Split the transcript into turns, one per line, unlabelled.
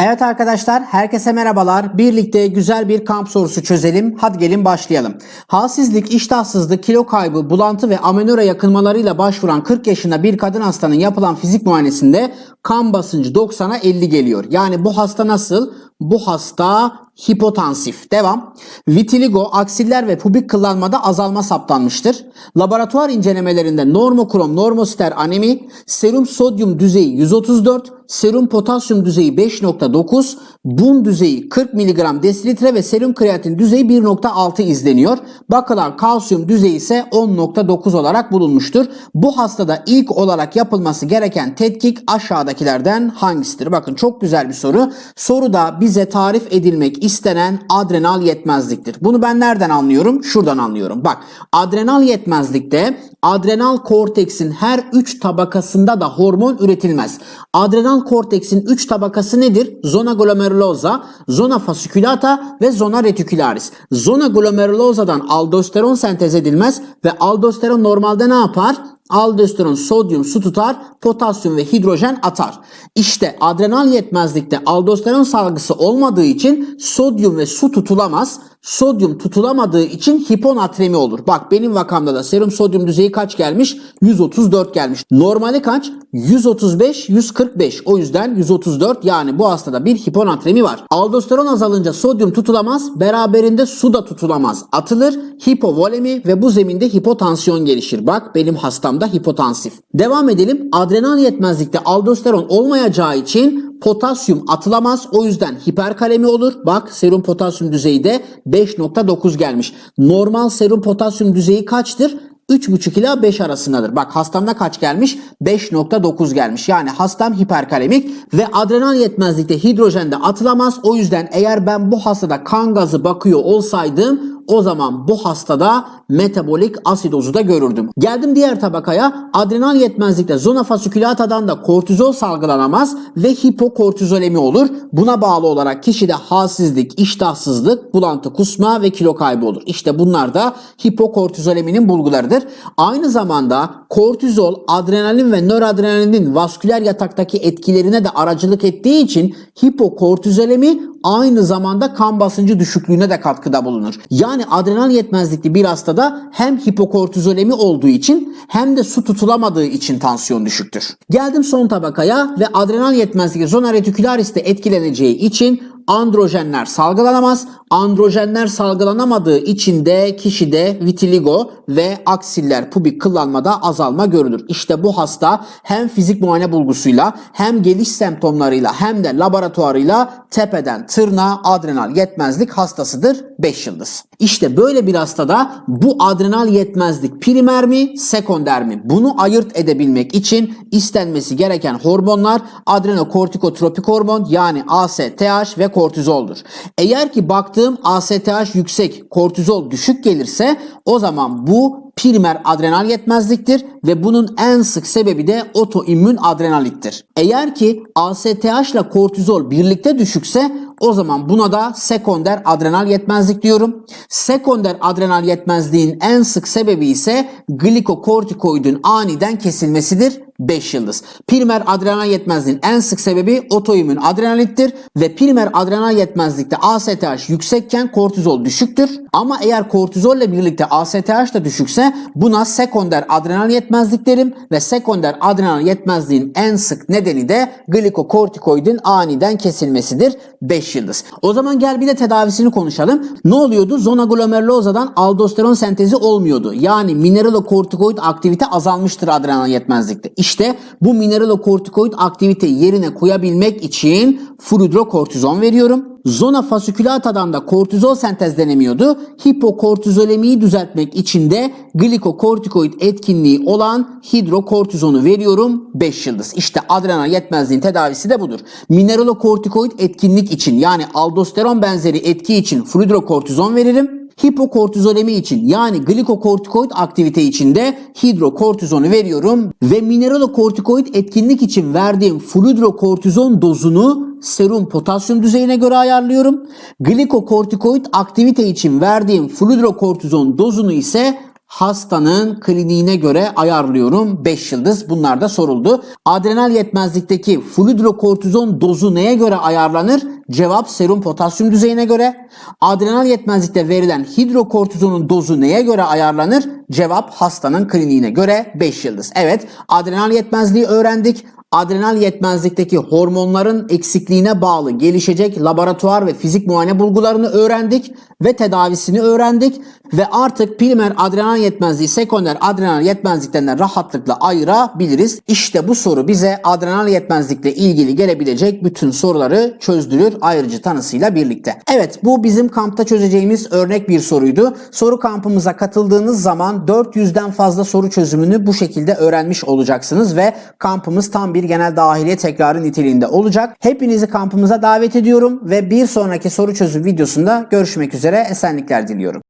Evet arkadaşlar herkese merhabalar. Birlikte güzel bir kamp sorusu çözelim. Hadi gelin başlayalım. Halsizlik, iştahsızlık, kilo kaybı, bulantı ve amenora yakınmalarıyla başvuran 40 yaşında bir kadın hastanın yapılan fizik muayenesinde kan basıncı 90'a 50 geliyor. Yani bu hasta nasıl? Bu hasta hipotansif. Devam. Vitiligo, aksiller ve pubik kıllanmada azalma saptanmıştır. Laboratuvar incelemelerinde normokrom, normoster anemi, serum sodyum düzeyi 134, serum potasyum düzeyi 5.9, bun düzeyi 40 mg desilitre ve serum kreatin düzeyi 1.6 izleniyor. Bakılan kalsiyum düzeyi ise 10.9 olarak bulunmuştur. Bu hastada ilk olarak yapılması gereken tetkik aşağıdakilerden hangisidir? Bakın çok güzel bir soru. Soruda bize tarif edilmek istenen adrenal yetmezliktir. Bunu ben nereden anlıyorum? Şuradan anlıyorum. Bak adrenal yetmezlikte adrenal korteksin her 3 tabakasında da hormon üretilmez. Adrenal korteksin 3 tabakası nedir? Zona glomerulosa, zona fasciculata ve zona reticularis. Zona glomerulosa'dan aldosteron sentez edilmez ve aldosteron normalde ne yapar? Aldosteron sodyum su tutar, potasyum ve hidrojen atar. İşte adrenal yetmezlikte aldosteron salgısı olmadığı için sodyum ve su tutulamaz. Sodyum tutulamadığı için hiponatremi olur. Bak benim vakamda da serum sodyum düzeyi kaç gelmiş? 134 gelmiş. Normali kaç? 135, 145. O yüzden 134 yani bu hastada bir hiponatremi var. Aldosteron azalınca sodyum tutulamaz. Beraberinde su da tutulamaz. Atılır. Hipovolemi ve bu zeminde hipotansiyon gelişir. Bak benim hastamda hipotansif. Devam edelim. Adrenal yetmezlikte aldosteron olmayacağı için potasyum atılamaz. O yüzden hiperkalemi olur. Bak serum potasyum düzeyi de 5.9 gelmiş. Normal serum potasyum düzeyi kaçtır? 3,5 ila 5 arasındadır. Bak hastamda kaç gelmiş? 5.9 gelmiş. Yani hastam hiperkalemik ve adrenal yetmezlikte hidrojen de atılamaz. O yüzden eğer ben bu hastada kan gazı bakıyor olsaydım o zaman bu hastada metabolik asidozu da görürdüm. Geldim diğer tabakaya. Adrenal yetmezlikte zona fasciculatadan da kortizol salgılanamaz ve hipokortizolemi olur. Buna bağlı olarak kişide halsizlik, iştahsızlık, bulantı, kusma ve kilo kaybı olur. İşte bunlar da hipokortizoleminin bulgularıdır. Aynı zamanda kortizol, adrenalin ve nöradrenalinin vasküler yataktaki etkilerine de aracılık ettiği için hipokortizolemi aynı zamanda kan basıncı düşüklüğüne de katkıda bulunur. Yani adrenal yetmezlikli bir hastada hem hipokortizolemi olduğu için hem de su tutulamadığı için tansiyon düşüktür. Geldim son tabakaya ve adrenal yetmezliği zona reticularis'te etkileneceği için androjenler salgılanamaz. Androjenler salgılanamadığı için de kişide vitiligo ve aksiller pubik kıllanmada azalma görülür. İşte bu hasta hem fizik muayene bulgusuyla hem geliş semptomlarıyla hem de laboratuvarıyla tepeden tırnağa adrenal yetmezlik hastasıdır 5 yıldız. İşte böyle bir hastada bu adrenal yetmezlik primer mi sekonder mi? Bunu ayırt edebilmek için istenmesi gereken hormonlar adrenokortikotropik hormon yani ASTH ve kortizoldur. Eğer ki baktığım ASTH yüksek, kortizol düşük gelirse o zaman bu primer adrenal yetmezliktir ve bunun en sık sebebi de otoimmün adrenalittir. Eğer ki ASTH ile kortizol birlikte düşükse o zaman buna da sekonder adrenal yetmezlik diyorum. Sekonder adrenal yetmezliğin en sık sebebi ise glikokortikoidin aniden kesilmesidir 5 yıldız. Primer adrenal yetmezliğin en sık sebebi otoimmün adrenalittir ve primer adrenal yetmezlikte ASTH yüksekken kortizol düşüktür. Ama eğer kortizol ile birlikte ASTH da düşükse buna sekonder adrenal yetmezlik derim ve sekonder adrenal yetmezliğin en sık nedeni de glikokortikoidin aniden kesilmesidir 5 yıldız. O zaman gel bir de tedavisini konuşalım. Ne oluyordu? Zona glomerulosa'dan aldosteron sentezi olmuyordu. Yani mineralokortikoid aktivite azalmıştır adrenal yetmezlikte. İşte bu mineralokortikoid aktiviteyi yerine koyabilmek için fludrokortizon veriyorum. Zona fasciculatadan da kortizol sentezlenemiyordu. Hipokortizolemiyi düzeltmek için de glikokortikoid etkinliği olan hidrokortizonu veriyorum 5 yıldız. İşte adrenal yetmezliğin tedavisi de budur. Mineralokortikoid etkinlik için yani aldosteron benzeri etki için fludrokortizon veririm. Hipokortizolemi için yani glikokortikoid aktivite için de hidrokortizonu veriyorum ve mineralokortikoid etkinlik için verdiğim fludrokortizon dozunu serum potasyum düzeyine göre ayarlıyorum. Glikokortikoid aktivite için verdiğim fludrokortizon dozunu ise hastanın kliniğine göre ayarlıyorum 5 yıldız. Bunlar da soruldu. Adrenal yetmezlikteki fludrokortizon dozu neye göre ayarlanır? Cevap serum potasyum düzeyine göre. Adrenal yetmezlikte verilen hidrokortizonun dozu neye göre ayarlanır? Cevap hastanın kliniğine göre 5 yıldız. Evet adrenal yetmezliği öğrendik. Adrenal yetmezlikteki hormonların eksikliğine bağlı gelişecek laboratuvar ve fizik muayene bulgularını öğrendik ve tedavisini öğrendik ve artık primer adrenal yetmezliği sekonder adrenal yetmezliklerinden rahatlıkla ayırabiliriz. İşte bu soru bize adrenal yetmezlikle ilgili gelebilecek bütün soruları çözdürür ayrıcı tanısıyla birlikte. Evet bu bizim kampta çözeceğimiz örnek bir soruydu. Soru kampımıza katıldığınız zaman 400'den fazla soru çözümünü bu şekilde öğrenmiş olacaksınız ve kampımız tam bir genel dahiliye tekrarı niteliğinde olacak. Hepinizi kampımıza davet ediyorum ve bir sonraki soru çözüm videosunda görüşmek üzere esenlikler diliyorum.